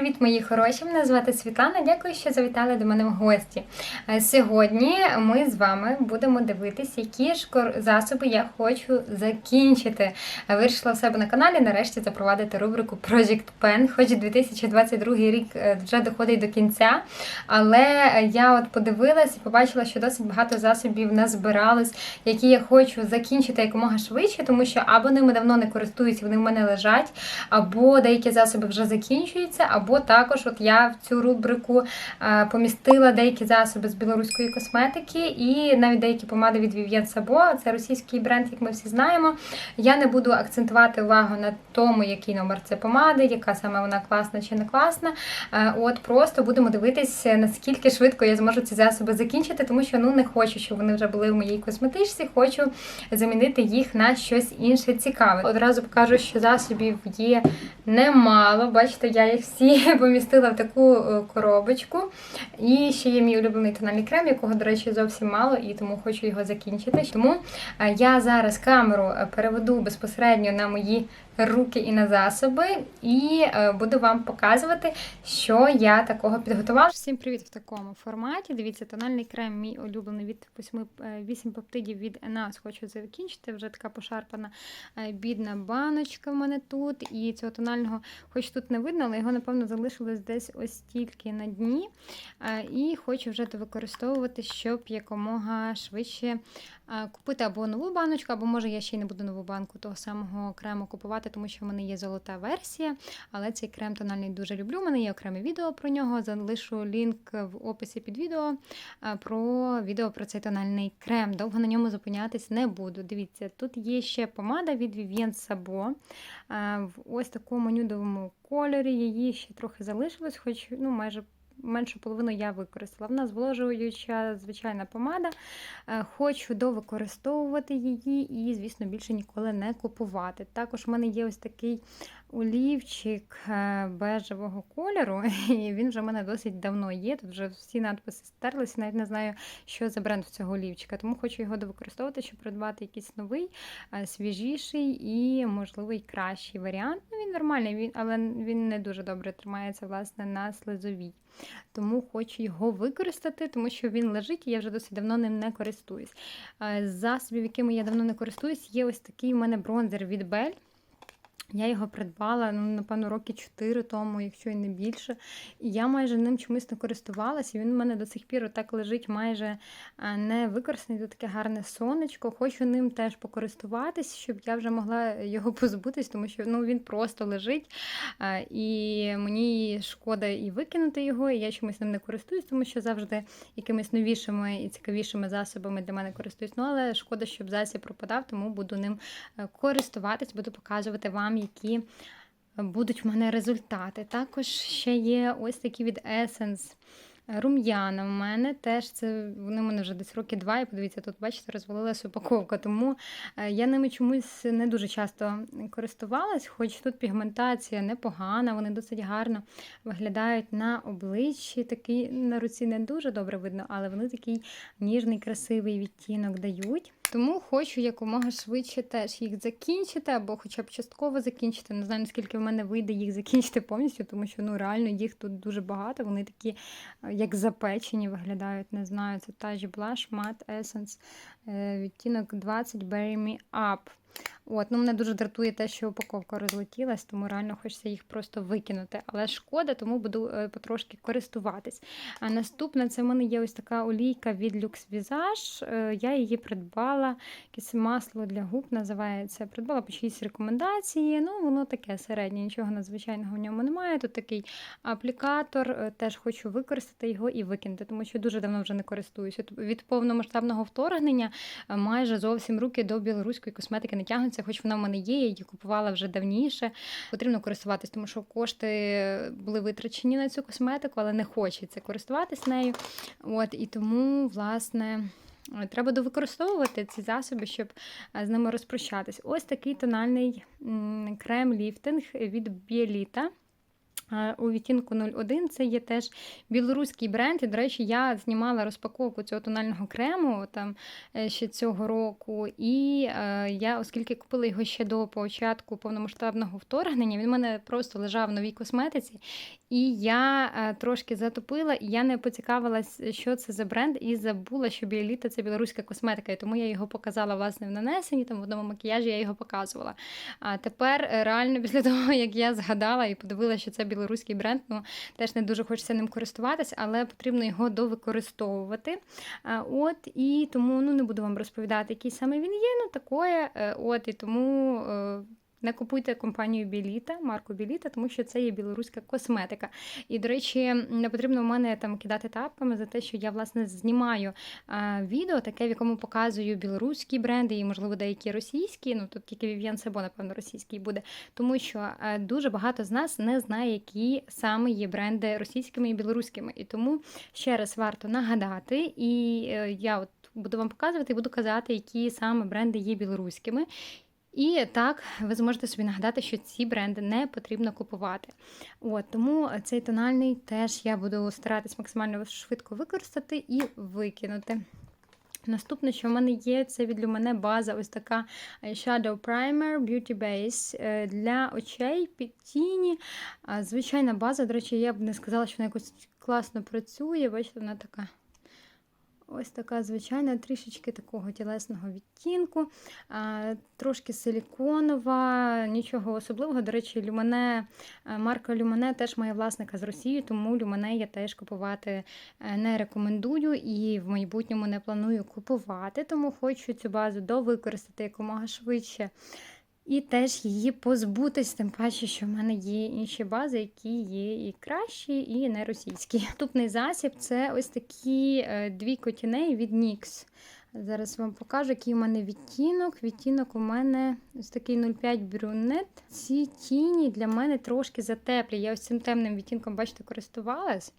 Привіт, мої хороші! Мене звати Світлана. Дякую, що завітали до мене в гості. Е, Сьогодні ми з вами будемо дивитись, які ж засоби я хочу закінчити. Е, Вирішила в себе на каналі нарешті запровадити рубрику Project Pen. Хоч 2022 рік е, вже доходить до кінця, але я от подивилась і побачила, що досить багато засобів назбиралось, які я хочу закінчити якомога швидше, тому що або ними давно не користуюсь, вони в мене лежать, або деякі засоби вже закінчуються, або також от я в цю рубрику е, помістила деякі засоби з білоруської косметики і навіть деякі помади від Vivienne Sabo. Це російський бренд, як ми всі знаємо. Я не буду акцентувати увагу на тому, який номер це помади, яка саме вона класна чи не класна. Е, От просто будемо дивитися, наскільки швидко я зможу ці засоби закінчити, тому що ну не хочу, щоб вони вже були в моїй косметичці. Хочу замінити їх на щось інше цікаве. Одразу покажу, що засобів є немало. Бачите, я їх всі помістила в таку е, коробочку. І ще є мій улюблений тональний крем, якого, до речі, зовсім мало, і тому хочу його закінчити. Тому е, я зараз камеру е, переведу безпосередньо на мої руки і на засоби, і буду вам показувати, що я такого підготувала. Всім привіт в такому форматі. Дивіться, тональний крем, мій улюблений від 8, 8 пептидів від Enas. Хочу закінчити. Вже така пошарпана бідна баночка в мене тут. І цього тонального, хоч тут не видно, але його, напевно, залишилось десь ось тільки на дні. Е, І хочу вже використовувати, щоб якомога швидше купити або нову баночку, або може я ще й не буду нову банку того самого крему купувати, тому що в мене є золота версія. Але цей крем тональний дуже люблю. У мене є окреме відео про нього. Залишу лінк в описі під відео про відео про цей тональний крем. Довго на ньому зупинятись не буду. Дивіться, тут є ще помада від Vivienne Sabo в ось такому нюдовому кольорі. Її ще трохи залишилось, хоч ну майже. Меншу половину я використала. Вона зволожуюча звичайна помада. Е, Хочу довикористовувати її і, звісно, більше ніколи не купувати. Також в мене є ось такий олівчик е, бежевого кольору, і він вже в мене досить давно є. Тут вже всі надписи стерлися, навіть не знаю, що за бренд в цього олівчика. Тому хочу його довикористовувати, щоб придбати якийсь новий, е, свіжіший і, можливо, й кращий варіант. Ну, він нормальний, він, але він не дуже добре тримається власне на слизовій. Тому хочу його використати, тому що він лежить, і я вже досить давно ним не користуюсь. Е, засобів, якими я давно не користуюсь, є ось такий у мене бронзер від Bell. Я його придбала, ну, напевно, роки 4 тому, якщо і не більше. І я майже ним чомусь не користувалася. Він у мене до сих пір так лежить майже е, не використаний. Тут таке гарне сонечко. Хочу ним теж покористуватись, щоб я вже могла його позбутись, тому що ну, він просто лежить. е, І мені шкода і викинути його, і я чомусь ним не користуюсь, тому що завжди якимись новішими і цікавішими засобами для мене користуюсь. Ну, але шкода, щоб засіб пропадав, тому буду ним е, користуватись, буду показувати вам, які будуть в мене результати. Також ще є ось такі від Essence. Рум'яна в мене теж це вони в мене вже десь роки два, і подивіться, тут, бачите, розвалилася упаковка. Тому е, я ними чомусь не дуже часто користувалась, хоч тут пігментація непогана, вони досить гарно виглядають на обличчі. Такий на руці не дуже добре видно, але вони такий ніжний, красивий відтінок дають. Тому хочу якомога швидше теж їх закінчити, або хоча б частково закінчити. Не знаю, наскільки в мене вийде їх закінчити повністю, тому що ну реально їх тут дуже багато. Вони такі, е, як запечені, виглядають. Не знаю, це Touch Blush Matte Essence відтінок 20 Bury Me Up. От, ну Мене дуже дратує те, що упаковка розлетілась, тому реально хочеться їх просто викинути. Але шкода, тому буду е, потрошки користуватись. А наступна це в мене є ось така олійка від Lux Visage. Е, Я її придбала, якесь масло для губ називається. Придбала по чиїсь рекомендації. Ну, воно таке середнє, нічого надзвичайного в ньому немає. Тут такий аплікатор, е, теж хочу використати його і викинути, тому що дуже давно вже не користуюся. Від повномасштабного вторгнення майже зовсім руки до білоруської косметики не тягнуться, хоч вона в мене є, я її купувала вже давніше. Потрібно користуватись, тому що кошти були витрачені на цю косметику, але не хочеться користуватись нею. От і тому, власне. Треба довикористовувати ці засоби, щоб е, з ними розпрощатись. Ось такий тональний крем-ліфтинг від Біеліта. У відтінку 01. Це є теж білоруський бренд. І, до речі, я знімала розпаковку цього тонального крему там е, ще цього року. І е, я, оскільки купила його ще до початку повномасштабного вторгнення, він в мене просто лежав в новій косметиці. І я е, трошки затопила, і я не поцікавилась, що це за бренд, і забула, що біоліта це білоруська косметика. І тому я його показала власне в нанесенні, там в одному макіяжі я його показувала. А тепер е, реально після того, як я згадала і подивилася, що це білоруський бренд, ну теж не дуже хочеться ним користуватись, але потрібно його довикористовувати. От і тому ну не буду вам розповідати, який саме він є. Ну такое. е, От і тому. Е, не купуйте компанію Біліта, марку Біліта, тому що це є білоруська косметика. І, до речі, не потрібно в мене там кидати тапками за те, що я власне знімаю а, відео, таке, в якому показую білоруські бренди і, можливо, деякі російські. Ну тут тільки Вів'ян Себо, напевно, російський буде. Тому що е, дуже багато з нас не знає, які саме є бренди російськими і білоруськими. І тому ще раз варто нагадати, і е, я от буду вам показувати і буду казати, які саме бренди є білоруськими. І так, ви зможете собі нагадати, що ці бренди не потрібно купувати. От, тому цей тональний теж я буду старатись максимально швидко використати і викинути. Наступне, що в мене є, це від Lumene база, ось така Shadow Primer Beauty Base е, для очей під тіні. Звичайна база, до речі, я б не сказала, що вона якось класно працює. Бачите, вона така. Ось така звичайна, трішечки такого тілесного відтінку, трошки силіконова, нічого особливого. До речі, люмене, е, марка Люмене теж має власника з Росії, тому Люмене я теж купувати е, не рекомендую і в майбутньому не планую купувати, тому хочу цю базу довикористати якомога швидше. І теж її позбутись, тим паче, що в мене є інші бази, які є і кращі, і не російські. Наступний засіб це ось такі е, дві котінеї від NYX. Зараз вам покажу, який у мене відтінок. Відтінок у мене ось такий 0,5 брюнет. Ці тіні для мене трошки затеплі. Я ось цим темним відтінком, бачите, користувалась,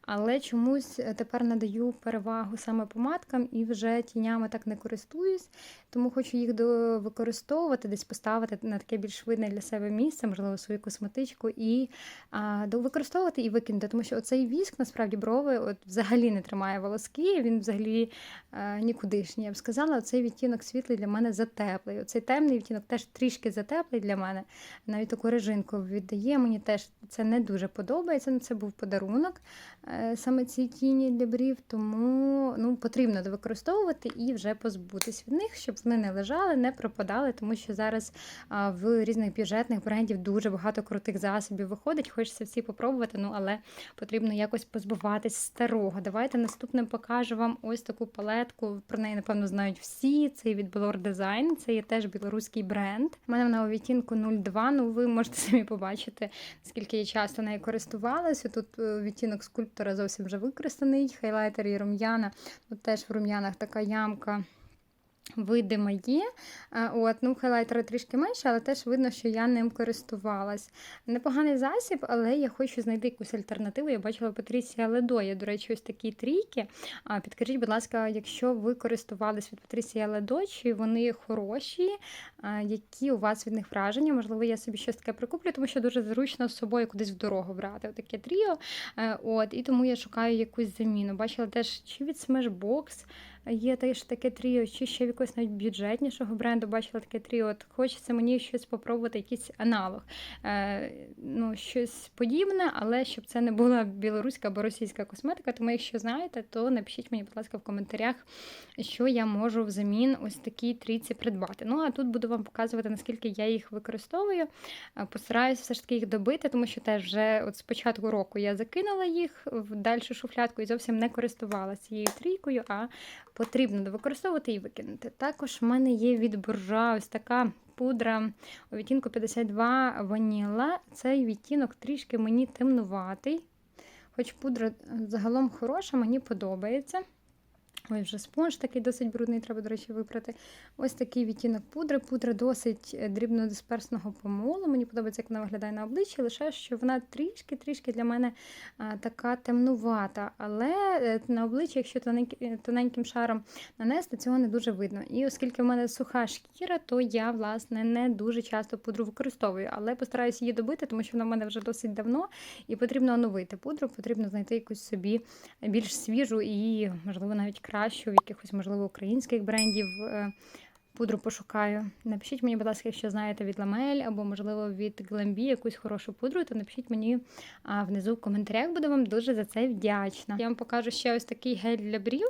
але чомусь е, тепер надаю перевагу саме помадкам і вже тінями так не користуюсь, тому хочу їх використовувати, десь поставити на таке більш видне для себе місце, можливо, свою косметичку, і а, використовувати і викинути. Тому що оцей віск, насправді, брови от, взагалі не тримає волоски, він взагалі е, нікудишній, я б сказала. Цей відтінок світлий для мене затеплий. Оцей темний відтінок теж трішки затеплий для мене. Навіть таку режинку віддає. Мені теж це не дуже подобається. Ну, Це був подарунок е, саме ці тіні для брів, тому ну, потрібно використовувати і вже позбутись від них, щоб вони не лежали, не пропадали, тому що зараз в різних бюджетних брендів дуже багато крутих засобів виходить. Хочеться всі попробувати, ну але потрібно якось позбуватись старого. Давайте наступним покажу вам ось таку палетку. Про неї, напевно, знають всі. Це від Belor це є теж білоруський бренд. У мене вона у відтінку 02. Ну, ви можете самі побачити, скільки я часто нею користувалася. Тут е, відтінок скульптора зовсім вже використаний. Хайлайтер і рум'яна. Тут теж в рум'янах така ямка. Видима є. От, ну, хайлайтера трішки менше, але теж видно, що я ним користувалась. Непоганий засіб, але я хочу знайти якусь альтернативу. Я бачила Патрісія Ледо. Є, до речі, ось такі трійки. Підкажіть, будь ласка, якщо ви користувались від Патрісія Ледо, чи вони хороші, які у вас від них враження? Можливо, я собі щось таке прикуплю, тому що дуже зручно з собою кудись в дорогу брати. Отаке тріо. Е, От, і тому я шукаю якусь заміну. Бачила теж чи від Smashbox є теж таке тріо, чи ще в якогось навіть бюджетнішого бренду бачила таке тріо. От хочеться мені щось спробувати, якийсь аналог. Е, ну, щось подібне, але щоб це не була білоруська або російська косметика. Тому, якщо знаєте, то напишіть мені, будь ласка, в коментарях, що я можу взамін ось такій трійці придбати. Ну, а тут буду вам показувати, наскільки я їх використовую. Е, Постараюсь все ж таки їх добити, тому що теж вже от з початку року я закинула їх в дальшу шуфлядку і зовсім не користувалася цією трійкою, а потрібно використовувати і викинути. Також в мене є від буржа ось така пудра у відтінку 52 ваніла. Цей відтінок трішки мені темнуватий. Хоч пудра загалом хороша, мені подобається. Ой, вже спонж такий досить брудний, треба, до речі, випрати. Ось такий відтінок пудри. Пудра досить е, дрібнодисперсного помолу. Мені подобається, як вона виглядає на обличчі, лише що вона трішки-трішки для мене така темнувата. Але е, на обличчі, якщо е, тоненьким шаром нанести, цього не дуже видно. І оскільки в мене суха шкіра, то я, власне, не дуже часто пудру використовую, але постараюся її добити, тому що вона в мене вже досить давно, і потрібно оновити пудру, потрібно знайти якусь собі більш свіжу і, можливо, навіть кращу в якихось, можливо, українських брендів. е, Пудру пошукаю. Напишіть мені, будь ласка, якщо знаєте від Ламель або, можливо, від Глембі якусь хорошу пудру, то напишіть мені внизу в коментарях. Буду вам дуже за це вдячна. Я вам покажу ще ось такий гель для брів.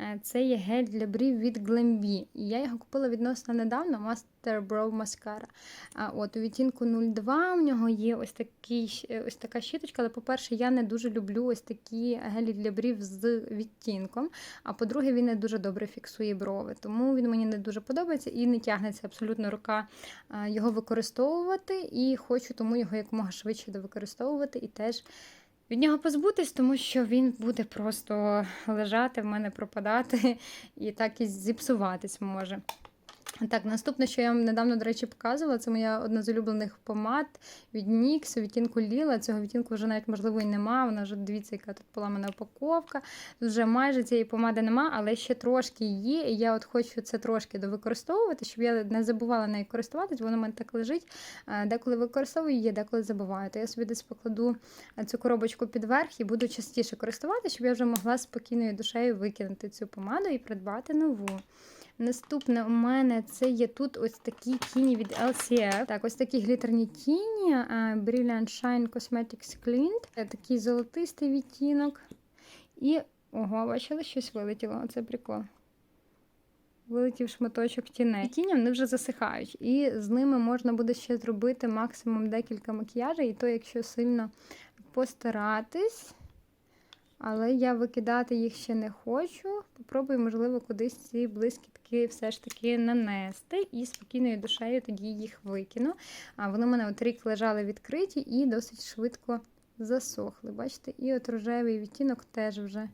Е, Це є гель для брів від Glambi. І я його купила відносно недавно Master Brow Mascara. От у відтінку 02 в нього є ось такий, ось така щіточка. Але, по-перше, я не дуже люблю ось такі гелі для брів з відтінком. А по-друге, він не дуже добре фіксує брови. Тому він мені не дуже подобається і не тягнеться абсолютно рука його використовувати. І хочу тому його якомога швидше довикористовувати і теж. Від нього позбутись, тому що він буде просто лежати в мене, пропадати і так і зіпсуватись може. Так, наступне, що я вам недавно, до речі, показувала, це моя одна з улюблених помад від NYX відтінку Ліла. Цього відтінку вже навіть, можливо, і нема. Вона вже дивіться, яка тут поламана упаковка. Тут вже майже цієї помади нема, але ще трошки є. І я от хочу це трошки довикористовувати, щоб я не забувала нею користуватись, воно в мене так лежить. Е, Деколи використовую її, деколи забуваю. То я собі десь покладу е, цю коробочку під верх і буду частіше користуватися, щоб я вже могла спокійною душею викинути цю помаду і придбати нову. Наступне у мене це є тут ось такі тіні від LCF. Так, ось такі глітерні тіні. Brilliant Shine Cosmetics Clean. Е, Такий золотистий відтінок. І, ого, бачили, щось вилетіло. Оце прикол. Вилетів шматочок тіней. Тіні вони вже засихають. І з ними можна буде ще зробити максимум декілька макіяжів, і то, якщо сильно постаратись. Але я викидати їх ще не хочу. Попробую, можливо, кудись ці блискітки все ж таки нанести і спокійною душею тоді їх викину. А вони в мене от рік лежали відкриті і досить швидко засохли. Бачите, і от рожевий відтінок теж вже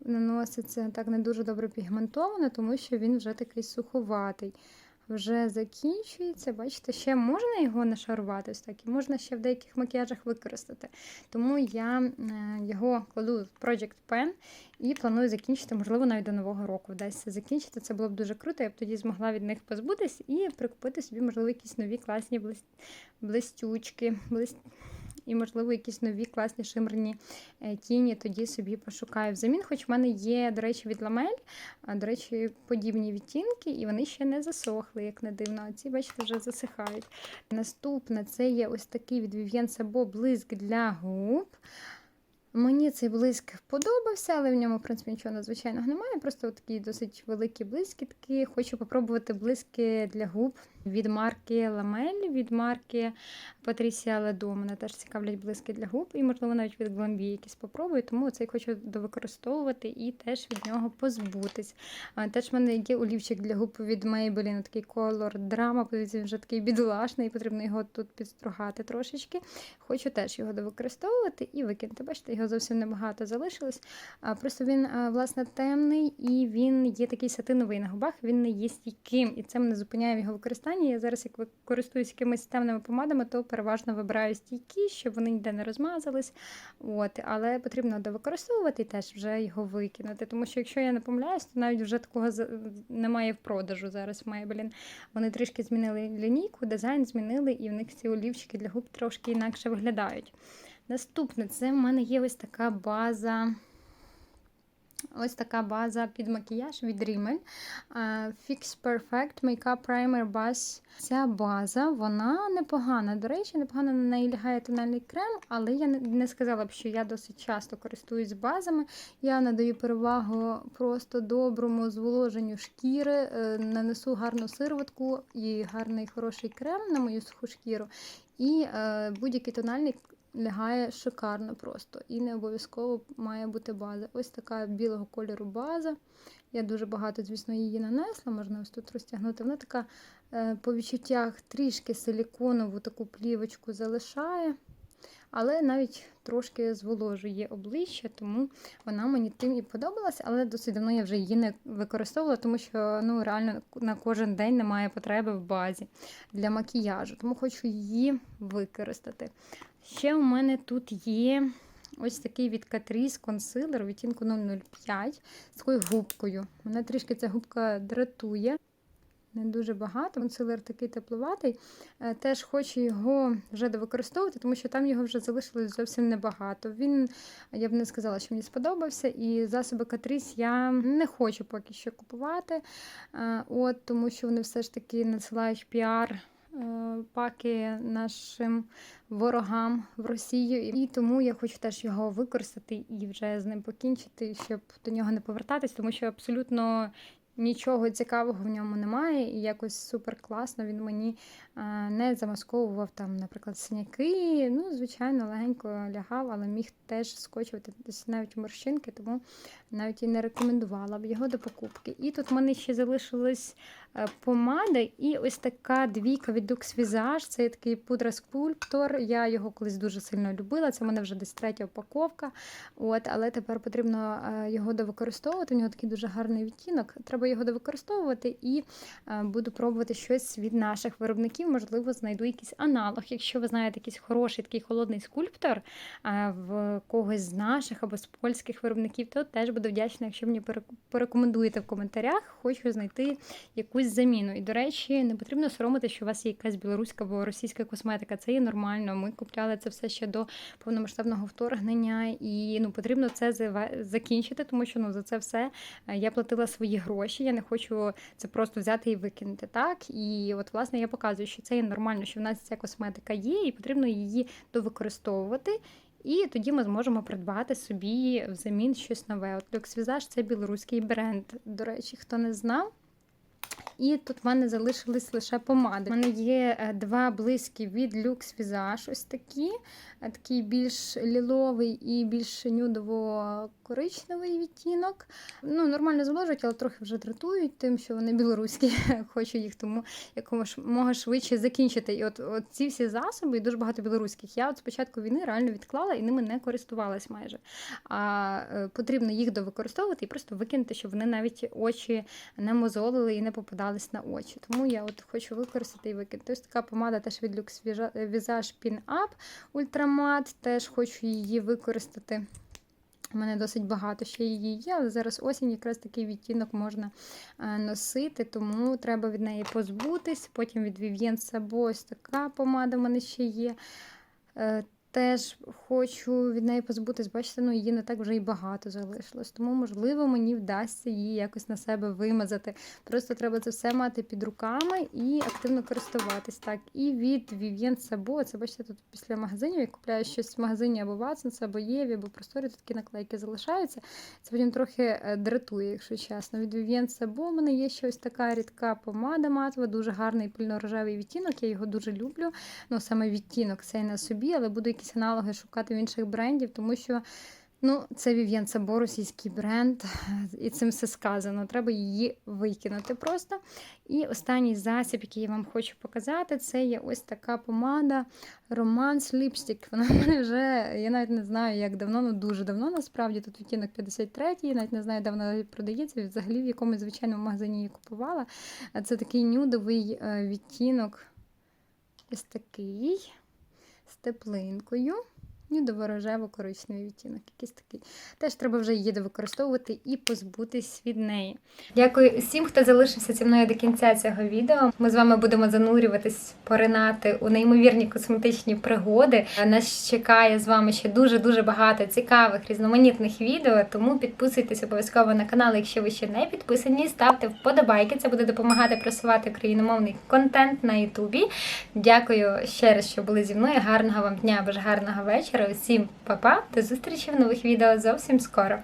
наноситься так не дуже добре пігментовано, тому що він вже такий суховатий. Вже закінчується. Бачите, ще можна його нашарувати, ось так, і можна ще в деяких макіяжах використати. Тому я е, його кладу в Project Pen і планую закінчити, можливо, навіть до нового року вдасться закінчити. Це було б дуже круто. Я б тоді змогла від них позбутись і прикупити собі, можливо, якісь нові класні блис- блистючки. блис- І, можливо, якісь нові класні шимерні е, тіні тоді собі пошукаю. Взамін, хоч в мене є, до речі, від ламель, до речі, подібні відтінки, і вони ще не засохли, як не дивно. А ці, бачите, вже засихають. Наступне це є ось такий від Vivienne Sabo блиск для губ. Мені цей блиск подобався, але в ньому, в принципі, нічого надзвичайного немає. Просто такі досить великі блискітки. Хочу попробувати блиски для губ від марки Ламель, від марки Патрісія Ледо. Мене теж цікавлять блиски для губ, і, можливо, навіть від Glambi якісь попробую, тому цей хочу довикористовувати і теж від нього позбутись. Теж в мене є олівчик для губ від Maybelline, такий колор драма. Він вже такий бідолашний, потрібно його тут підстругати трошечки. Хочу теж його довикористовувати і викинути. Бачите, його зовсім небагато залишилось. А, Просто він, власне, темний і він є такий сатиновий на губах, він не є стійким, і це мене зупиняє в його використанні. Я зараз, як користуюсь якимись темними помадами, то переважно вибираю стійкі, щоб вони ніде не розмазались. От, але потрібно довикористовувати і теж вже його викинути. Тому що, якщо я не помиляюсь, то навіть вже такого немає в продажу зараз в Maybelline. Вони трішки змінили лінійку, дизайн змінили, і в них ці олівчики для губ трошки інакше виглядають. Наступне, це в мене є ось така база. Ось така база під макіяж від Rimmel. Fix Perfect Makeup Primer Base. Ця база, вона непогана. До речі, непогано на неї лягає тональний крем, але я не- сказала б, що я досить часто користуюсь базами. Я надаю перевагу просто доброму зволоженню шкіри, е, нанесу гарну сироватку і гарний хороший крем на мою суху шкіру. І е, будь-який тональник лягає шикарно просто. І не обов'язково має бути база. Ось така білого кольору база. Я дуже багато, звісно, її нанесла, можна ось тут розтягнути. Вона така е, по відчуттях трішки силіконову таку плівочку залишає. але навіть трошки зволожує обличчя, тому вона мені тим і подобалась, але досить давно я вже її не використовувала, тому що ну реально на кожен день немає потреби в базі для макіяжу, тому хочу її використати. Ще у мене тут є ось такий від Catrice консилер відтінку 005 з такою губкою. Мене трішки ця губка дратує. Не дуже багато. Консилер такий тепловатий. Е, Теж хочу його вже довикористовувати, тому що там його вже залишилось зовсім небагато. Він, я б не сказала, що мені сподобався, і засоби Catrice я не хочу поки що купувати, Е, от, тому що вони все ж таки надсилають піар. Е, Паки нашим ворогам в Росію, і тому я хочу теж його використати і вже з ним покінчити, щоб до нього не повертатись, тому що абсолютно нічого цікавого в ньому немає, і якось супер класно він мені е, не замасковував там, наприклад, синяки. Ну, звичайно, легенько лягав, але міг теж скочувати навіть морщинки, тому навіть і не рекомендувала б його до покупки. І тут в мене ще залишились е, помади, і ось така двійка від Lux Visage. Це такий пудра скульптор. Я його колись дуже сильно любила. Це в мене вже десь третя упаковка. От, але тепер потрібно е, його довикористовувати. У нього такий дуже гарний відтінок. Треба його довикористовувати і е, буду пробувати щось від наших виробників. Можливо, знайду якийсь аналог. Якщо ви знаєте якийсь хороший такий холодний скульптор е, в когось з наших або з польських виробників, то теж буду вдячна, якщо мені порекомендуєте в коментарях. Хочу знайти якусь заміну. І, до речі, не потрібно соромити, що у вас є якась білоруська або російська косметика. Це є нормально. Ми купляли це все ще до повномасштабного вторгнення, і ну потрібно це закінчити, тому що ну за це все е, я платила свої гроші. Я не хочу це просто взяти і викинути. Так і от власне я показую, що це є нормально, що в нас ця косметика є, і потрібно її довикористовувати. І тоді ми зможемо придбати собі взамін щось нове. От Visage – це білоруський бренд. До речі, хто не знав. І тут в мене залишились лише помади. У мене є е, два близькі від Lux Visage, ось такі. Е, Такий більш ліловий і більш нюдово-коричневий відтінок. Ну, нормально зволожують, але трохи вже дратують тим, що вони білоруські. Хочу їх тому якомога швидше закінчити. І от, от ці всі засоби, і дуже багато білоруських. Я от спочатку війни реально відклала і ними не користувалась майже. А е, потрібно їх довикористовувати і просто викинути, щоб вони навіть очі не мозолили і не попадались на очі. Тому я от хочу використати і викинути. Ось така помада теж від Lux Visage Pin Up Ultramat. Теж хочу її використати. У мене досить багато ще її є, але зараз осінь якраз такий відтінок можна е, носити, тому треба від неї позбутись. Потім від Vivienne Sabo ось така помада в мене ще є. Теж хочу від неї позбутись, бачите, ну її не так вже і багато залишилось. Тому, можливо, мені вдасться її якось на себе вимазати. Просто треба це все мати під руками і активно користуватись. Так, і від Vivien Sabo, це бачите, тут після магазинів, я купляю щось в магазині або Watsons, або Єві, або просторі, тут такі наклейки залишаються. Це потім трохи е, дратує, якщо чесно. Від Vivien Sabo у мене є ще ось така рідка помада матова, дуже гарний пильно-рожевий відтінок. Я його дуже люблю. Ну, саме відтінок цей на собі, але буду якісь аналоги шукати в інших брендів, тому що. Ну, це Vivien Sabo, російський бренд, і цим все сказано. Треба її викинути просто. І останній засіб, який я вам хочу показати, це є ось така помада Romance Lipstick. Вона мене вже, я навіть не знаю, як давно, ну дуже давно насправді. Тут відтінок 53, я навіть не знаю, де вона продається. Взагалі в якомусь звичайному магазині її купувала. Це такий нюдовий е, відтінок. Ось такий теплинкою. Нюдово-рожево-коричневий відтінок, якийсь такий. Теж треба вже її використовувати і позбутись від неї. Дякую всім, хто залишився зі мною до кінця цього відео. Ми з вами будемо занурюватись, поринати у неймовірні косметичні пригоди. Нас чекає з вами ще дуже дуже багато цікавих різноманітних відео. Тому підписуйтесь обов'язково на канал, якщо ви ще не підписані. Ставте вподобайки. Це буде допомагати просувати україномовний контент на Ютубі. Дякую ще раз, що були зі мною. Гарного вам дня або ж гарного вечора. Усім па-па, до зустрічі в нових відео зовсім скоро.